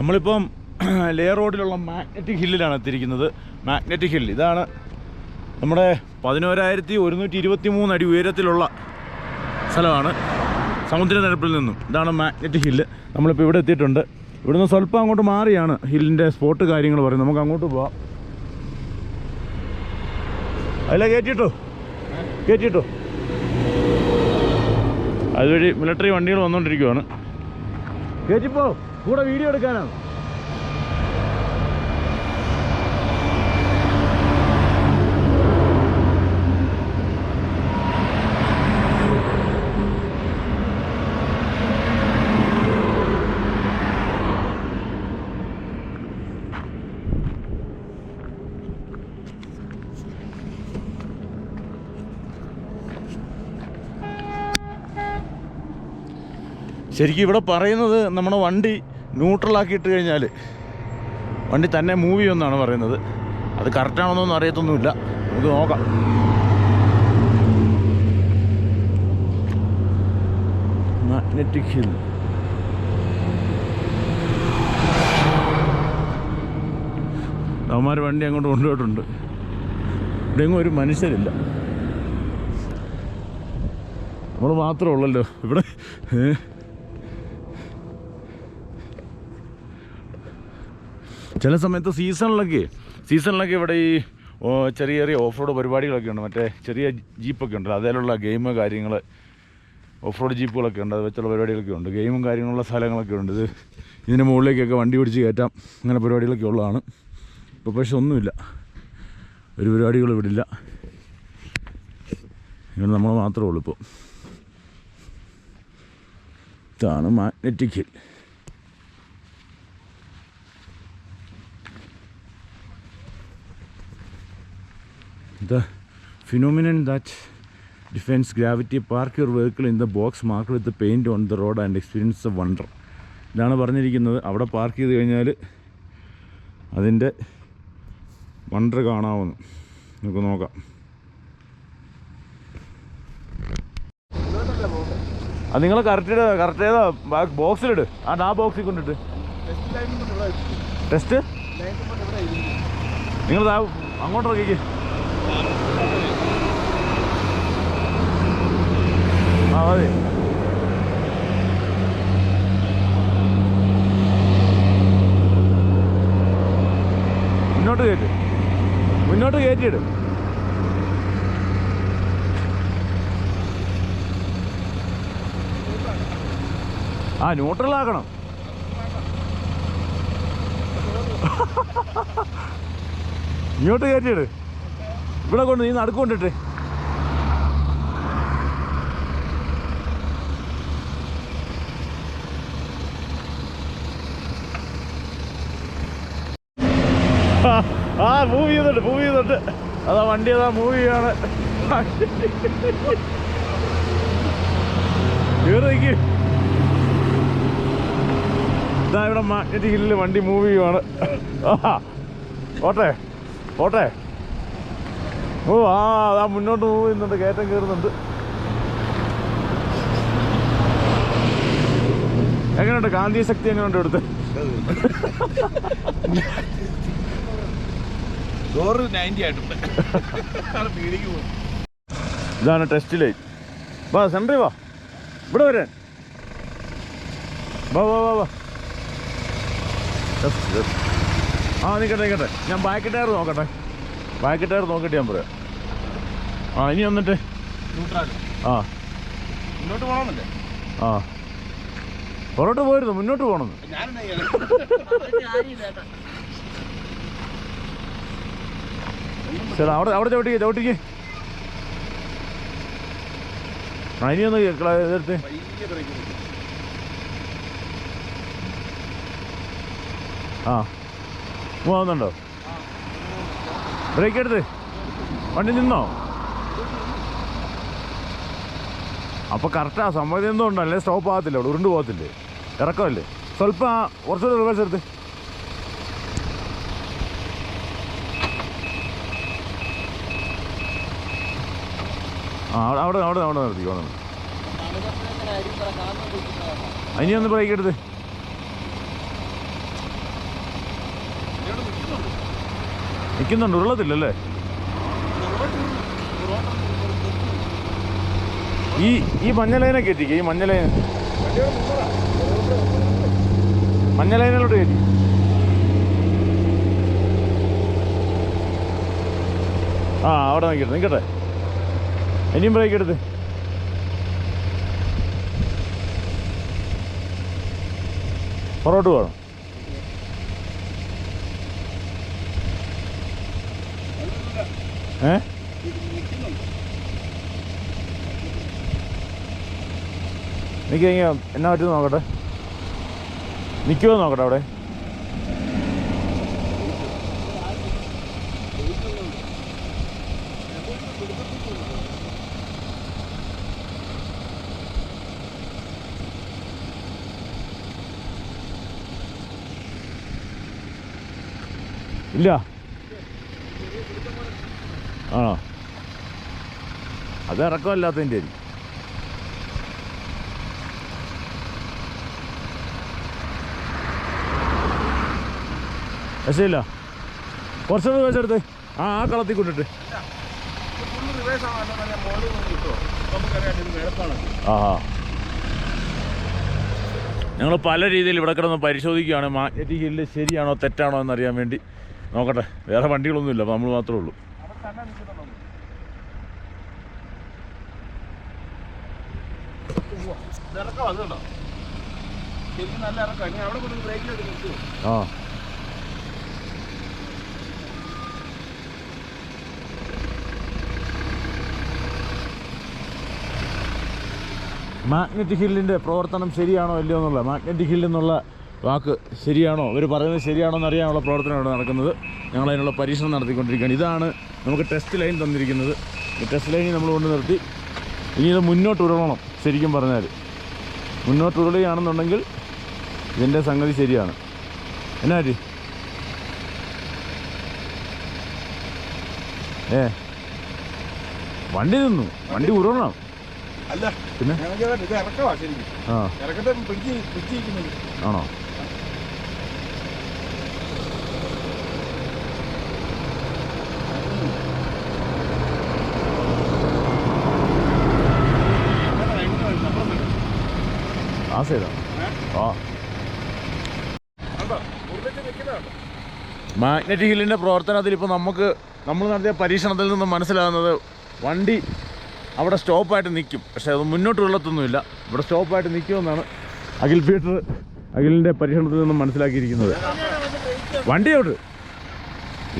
നമ്മളിപ്പം ലേ റോഡിലുള്ള മാഗ്നറ്റിക് ഹില്ലിലാണ് എത്തിയിരിക്കുന്നത്. മാഗ്നറ്റിക് ഹിൽ ഇതാണ് നമ്മുടെ പതിനോരായിരത്തി ഒരുന്നൂറ്റി ഇരുപത്തി മൂന്ന് അടി ഉയരത്തിലുള്ള സ്ഥലമാണ്. സമുദ്രനിരപ്പിൽ നിന്നും. ഇതാണ് മാഗ്നറ്റിക് ഹില്ല് നമ്മളിപ്പോൾ ഇവിടെ എത്തിയിട്ടുണ്ട്. ഇവിടുന്ന് സ്വല്പം അങ്ങോട്ട് മാറിയാണ് ഹില്ലിന്റെ സ്പോട്ട് കാര്യങ്ങൾ പറയുന്നത്. നമുക്ക് അങ്ങോട്ട് പോവാം. അതിലെ കയറ്റിട്ടോ കയറ്റിട്ടോ അതുവഴി മിലിറ്ററി വണ്ടികൾ വന്നുകൊണ്ടിരിക്കുവാണ് കയറ്റിപ്പോ കൂടെ വീഡിയോ എടുക്കാനാണ് ശരിക്കും ഇവിടെ പറയുന്നത് നമ്മുടെ വണ്ടി ന്യൂട്രലാക്കി ഇട്ട് കഴിഞ്ഞാൽ വണ്ടി തന്നെ മൂവ് ചെയ്യുമെന്നാണ് പറയുന്നത്. അത് കറക്റ്റാണെന്നൊന്നും അറിയത്തൊന്നുമില്ല. നമുക്ക് നോക്കാം. മാഗ്നറ്റിക് ഹിൽ അവന്മാർ വണ്ടി അങ്ങോട്ട് കൊണ്ടുപോയിട്ടുണ്ട്. ഇവിടെ എങ്ങും ഒരു മനുഷ്യരില്ല. നമ്മൾ മാത്രമേ ഉള്ളല്ലോ. ഇവിടെ ഏ? ചില സമയത്ത് സീസണിലൊക്കെ സീസണിലൊക്കെ ഇവിടെ ഈ ചെറിയ ചെറിയ ഓഫ് റോഡ് പരിപാടികളൊക്കെ ഉണ്ട്. മറ്റേ ചെറിയ ജീപ്പൊക്കെ ഉണ്ട്. അതിലുള്ള ഗെയിം കാര്യങ്ങൾ ഓഫ് റോഡ് ജീപ്പുകളൊക്കെ ഉണ്ട്. അത് വെച്ചുള്ള പരിപാടികളൊക്കെ ഉണ്ട്. ഗെയിമും കാര്യങ്ങളുള്ള സ്ഥലങ്ങളൊക്കെ ഉണ്ട്. ഇത് ഇതിന്റെ മുകളിലേക്കൊക്കെ വണ്ടി പിടിച്ച് കയറ്റാം. അങ്ങനെ പരിപാടികളൊക്കെ ഉള്ളതാണ്. ഇപ്പോൾ പക്ഷെ ഒന്നുമില്ല. ഒരു പരിപാടികളും ഇവിടെ ഇല്ല. ഇവിടെ നമ്മൾ മാത്രമേ ഉള്ളൂ ഇപ്പോൾ ഇതാണ് magnetic hill. The phenomenon that defends gravity, park your vehicle in the box marked with the paint on the road and experience the wonder. ഇതാണ് പറഞ്ഞിരിക്കുന്നത് അവിടെ പാർക്ക് ചെയ്ത് കഴിഞ്ഞാൽ അതിന്റെ വണ്ടർ കാണാവുന്നു നമുക്ക് നോക്കാം അത് നിങ്ങൾ കറക്റ്റ് കറക്റ്റ് ഏതാ ബോക്സിലിട് ആ ആ ബോക്സിൽ കൊണ്ടിട്ട് ടെസ്റ്റ് നിങ്ങൾ അങ്ങോട്ട് ഇറക്കിക്ക് ആ മതി. മുന്നോട്ട് കയറ്റ്. മുന്നോട്ട് കയറ്റിയിട്. ആ ന്യൂട്രൽ ആക്കണം. ഇങ്ങോട്ട് കയറ്റിയിട്. ഇവിടെ കൊണ്ട് നീ നടുക്കൊണ്ടിട്ട് ആ മൂവ് ചെയ്യുന്നുണ്ട് മൂവ് ചെയ്യുന്നുണ്ട് അതാ വണ്ടി അതാ മൂവ് ചെയ്യാണ്. ഇതാ ഇവിടെ മാഗ്നറ്റിക് ഹില്ലിൽ വണ്ടി മൂവ് ചെയ്യുവാണ്. ഓട്ടെ ഓട്ടെ. ഓ ആ അതാ മുന്നോട്ട് മൂവ് ചെയ്യുന്നുണ്ട് കയറ്റം കയറുന്നുണ്ട്. എങ്ങനെയുണ്ട്? ഗാന്ധി ശക്തി എങ്ങനെയുണ്ട് എടുത്ത് ഇതാണ് ടെസ്റ്റ് ലൈറ്റ് വാ സെൻട്രി വാ. ഇവിടെ വരാൻ വാ വാ വാ വാ. ആ നിൽക്കട്ടെ നിൽക്കട്ടെ ഞാൻ ബാക്ക് ടയർ നോക്കട്ടെ. ബാക്ക് ടയർ നോക്കിയിട്ട് ഞാൻ പറയാം. ആ ഇനി വന്നിട്ട്. ആ. മുന്നോട്ട് പോകണമെന്നല്ലേ ആ. പുറോട്ട് പോയിരുന്നു മുന്നോട്ട് പോകണം ശരി അവിടെ അവിടെ ചവിട്ടിക്ക് ചവിട്ടിക്ക്. ആ ഇനി ഒന്ന് ബ്രേക്ക് ആ. പോവുന്നുണ്ടോ ബ്രേക്ക് എടുത്ത്. വണ്ടി നിന്നോ? അപ്പൊ കറക്റ്റാ സമ്മതി എന്തോ ഉണ്ടല്ലേ? സ്റ്റോപ്പ് ആകത്തില്ല? അവിടെ ഉരുണ്ട് പോകത്തില്ലേ? ഇറക്കമല്ലേ? സ്വല്പം കുറച്ചൊരു കുറച്ചുകൂടെ റിവേഴ്സ് എടുത്ത്. ആ അവിടെ അവിടെ അവിടെ അവിടെ നിർത്തി. അവിടെ നിർത്തി ഇനി ഒന്ന് ബ്രേക്ക് എടുത്ത്. നിൽക്കുന്നുണ്ട് ഉള്ളതില്ലല്ലേ ഈ ഈ മഞ്ഞലൈനെ കയറ്റിക്ക് ഈ മഞ്ഞലൈന മഞ്ഞലൈനിലോട്ട് കയറ്റി. ആ അവിടെ നിൽക്കട്ടെ നിൽക്കട്ടെ. ഇനിയും ബ്രേക്ക് എടുത്ത്. പുറകോട്ട് പോകണം. ഏ? നിൽക്കുക എന്നാ പറ്റുമെന്ന് നോക്കട്ടെ? നിൽക്കുമോ നോക്കട്ടെ അവിടെ? ഇല്ല. ആണോ? അത് ഇറക്കമല്ലാത്തതിന്റെ ആയിരിക്കും. രസമില്ല കുറച്ചുകൂടെ വെച്ചെടുത്ത് ആ ആ കളത്തിൽ കൊണ്ടിട്ട്. റിവേഴ്സ് ആ. ഞങ്ങൾ പല രീതിയിൽ ഇവിടെ കിടന്ന് പരിശോധിക്കുകയാണ്. മാഗ്നറ്റിക് ഹില്ല് ശരിയാണോ തെറ്റാണോ എന്നറിയാൻ വേണ്ടി. നോക്കട്ടെ വേറെ വണ്ടികളൊന്നുമില്ല അപ്പോൾ നമ്മൾ മാത്രമേ ഉള്ളൂ. നല്ല കൊണ്ട് ആ. മാഗ്നറ്റിക് ഹില്ലിന്റെ പ്രവർത്തനം ശരിയാണോ അല്ലയോ എന്നുള്ള മാഗ്നറ്റിക് ഹിൽ എന്നുള്ള വാക്ക് ശരിയാണോ? ഇവർ പറയുന്നത് ശരിയാണോ എന്ന് അറിയാനുള്ള പ്രവർത്തനമാണ് നടക്കുന്നത്. ഞങ്ങൾ അതിനുള്ള പരീക്ഷണം നടത്തിക്കൊണ്ടിരിക്കുകയാണ്. ഇതാണ് നമുക്ക് ടെസ്റ്റ് ലൈൻ തന്നിരിക്കുന്നത്. ഈ ടെസ്റ്റ് ലൈനിൽ നമ്മൾ കൊണ്ട് നിർത്തി. ഇനി ഇത് മുന്നോട്ട് ഉരുളണം ശരിക്കും പറഞ്ഞാൽ മുന്നോട്ട് ഉരുളുകയാണെന്നുണ്ടെങ്കിൽ ഇതിന്റെ സംഗതി ശരിയാണ്. എന്നാ പറ്റി ഏ? വണ്ടി നിന്നു. വണ്ടി ഉരുളണം. അല്ല പിന്നെ? ഞാൻ വിചാരിച്ചു ഇത് ഇറക്കമാ ശരിക്കും ആ ഇറക്കത്തെ പിടിച്ച് പിടിച്ചിരിക്കുന്നത് ആണോ ആ. സൈഡാ ആ മാഗ്നറ്റിക് ഹില്ലിന്റെ പ്രവർത്തനത്തിൽ ഇപ്പോൾ നമുക്ക് നമ്മൾ നടത്തിയ പരീക്ഷണത്തിൽ നിന്ന് മനസ്സിലാകുന്നത് വണ്ടി അവിടെ സ്റ്റോപ്പായിട്ട് നിൽക്കും. പക്ഷേ അത് മുന്നോട്ട് വെള്ളത്തൊന്നുമില്ല ഇവിടെ സ്റ്റോപ്പായിട്ട് നിൽക്കുമെന്നാണ് അഖിൽ പീറ്റർ അഖിലിന്റെ പരീക്ഷണത്തിൽ നിന്നും മനസ്സിലാക്കിയിരിക്കുന്നത്. വണ്ടി അവിടെ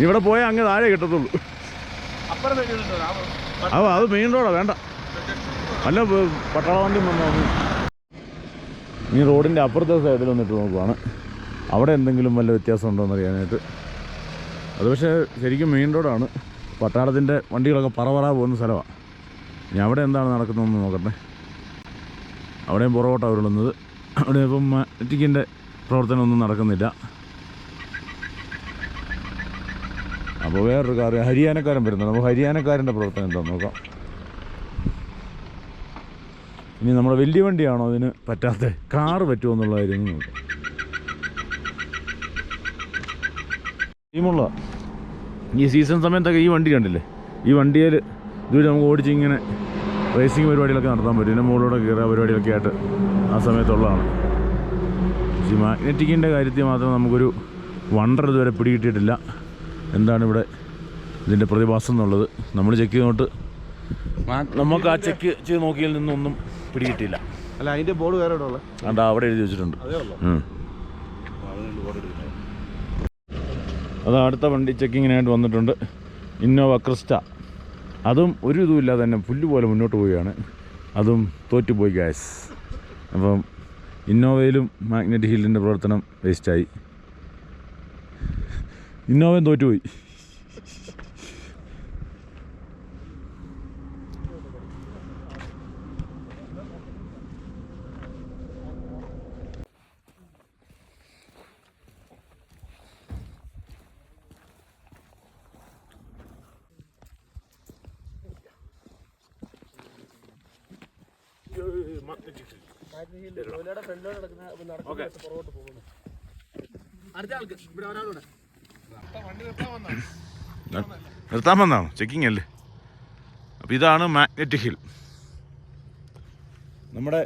ഇവിടെ പോയാൽ അങ്ങ് താഴെ കിട്ടത്തുള്ളൂ. അപ്പോൾ അത് മെയിൻ റോഡാണ് വേണ്ട. അല്ല പട്ടാള വണ്ടി വന്നു? ഈ റോഡിന്റെ അപ്പുറത്തെ സൈഡിൽ വന്നിട്ട് നോക്കുവാണ്. അവിടെ എന്തെങ്കിലും വല്ല വ്യത്യാസം ഉണ്ടോ എന്ന് അറിയാനായിട്ട്. അത് പക്ഷേ ശരിക്കും മെയിൻ റോഡാണ് പട്ടാളത്തിന്റെ വണ്ടികളൊക്കെ പറവറ പോകുന്ന സ്ഥലമാണ് ഇനി അവിടെ എന്താണ് നടക്കുന്നതെന്ന് നോക്കട്ടെ. അവിടെയും പുറകോട്ടാണ് ഉരുളുന്നത്. അവിടെ ഇപ്പം മാറ്റിക്കിന്റെ പ്രവർത്തനമൊന്നും നടക്കുന്നില്ല. അപ്പോൾ വേറൊരു കാര്യം ഹരിയാനക്കാരൻ വരുന്നുണ്ട്. അപ്പോൾ ഹരിയാനക്കാരന്റെ പ്രവർത്തനം എന്താണെന്ന് നോക്കാം. ഇനി നമ്മുടെ വലിയ വണ്ടിയാണോ അതിന് പറ്റാത്ത കാറ് പറ്റുമോ എന്നുള്ള കാര്യം ടീമുള്ള ഈ സീസൺ സമയത്തൊക്കെ ഈ വണ്ടി കണ്ടില്ലേ? ഈ വണ്ടിയിൽ ഇതുവരെ നമുക്ക് ഓടിച്ച് ഇങ്ങനെ റേസിംഗ് പരിപാടികളൊക്കെ നടത്താൻ പറ്റും. ഇതിന്റെ മുകളിലൂടെ കയറുക പരിപാടികളൊക്കെ ആയിട്ട് ആ സമയത്തുള്ളതാണ്. പക്ഷേ ഈ മാഗ്നറ്റിക്കിന്റെ കാര്യത്തിൽ മാത്രം നമുക്കൊരു വണ്ടർ ഇതുവരെ പിടികിട്ടിയിട്ടില്ല. എന്താണ് ഇവിടെ ഇതിന്റെ പ്രതിഭാസം എന്നുള്ളത്? നമ്മൾ ചെക്ക് ചെയ്തോട്ട് നമുക്ക് ആ ചെക്ക് ചെയ്ത് നോക്കിയതിൽ നിന്നൊന്നും പിടികിട്ടില്ല അല്ല അതിന്റെ ബോർഡ് വേറെ എവിടെ ഉള്ളത്? അവിടെ എഴുതി വെച്ചിട്ടുണ്ട്. അതേ അടുത്ത വണ്ടി ചെക്കിങ്ങിനായിട്ട് വന്നിട്ടുണ്ട്. Innova Crysta. അതും ഒരു ഇതുമില്ലാതെ തന്നെ പുല്ല് പോലെ മുന്നോട്ട് പോവുകയാണ്. അതും തോറ്റുപോയി ഗ്യാസ് അപ്പം ഇന്നോവയിലും മാഗ്നറ്റിക് ഹീലിന്റെ പ്രവർത്തനം വേസ്റ്റായി ഇന്നോവയും തോറ്റുപോയി. നിർത്താൻ വന്നാ ചെക്കിംഗ് അല്ലേ? അപ്പൊ ഇതാണ് മാഗ്നറ്റിക് ഹിൽ നമ്മുടെ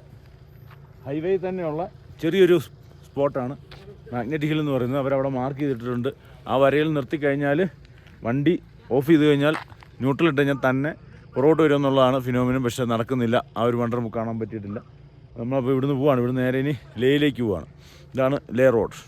ഹൈവേ തന്നെയുള്ള ചെറിയൊരു സ്പോട്ടാണ് മാഗ്നറ്റിക് ഹിൽ എന്ന് പറയുന്നത്. അവരവിടെ മാർക്ക് ചെയ്തിട്ടുണ്ട്. ആ വരയിൽ നിർത്തി കഴിഞ്ഞാൽ വണ്ടി ഓഫ് ചെയ്ത് കഴിഞ്ഞാൽ ന്യൂട്രൽ ഇട്ട് കഴിഞ്ഞാൽ തന്നെ പുറകോട്ട് വരും എന്നുള്ളതാണ് ഫിനോമിനും പക്ഷേ നടക്കുന്നില്ല. ആ ഒരു വണ്ടർ നമുക്ക് കാണാൻ പറ്റിയിട്ടില്ല. നമ്മളപ്പോൾ ഇവിടുന്ന് പോവാണ്. ഇവിടുന്ന് നേരെ ഇനി ലേയിലേക്ക് പോവാണ്. ഇതാണ് ലേ റോഡ്.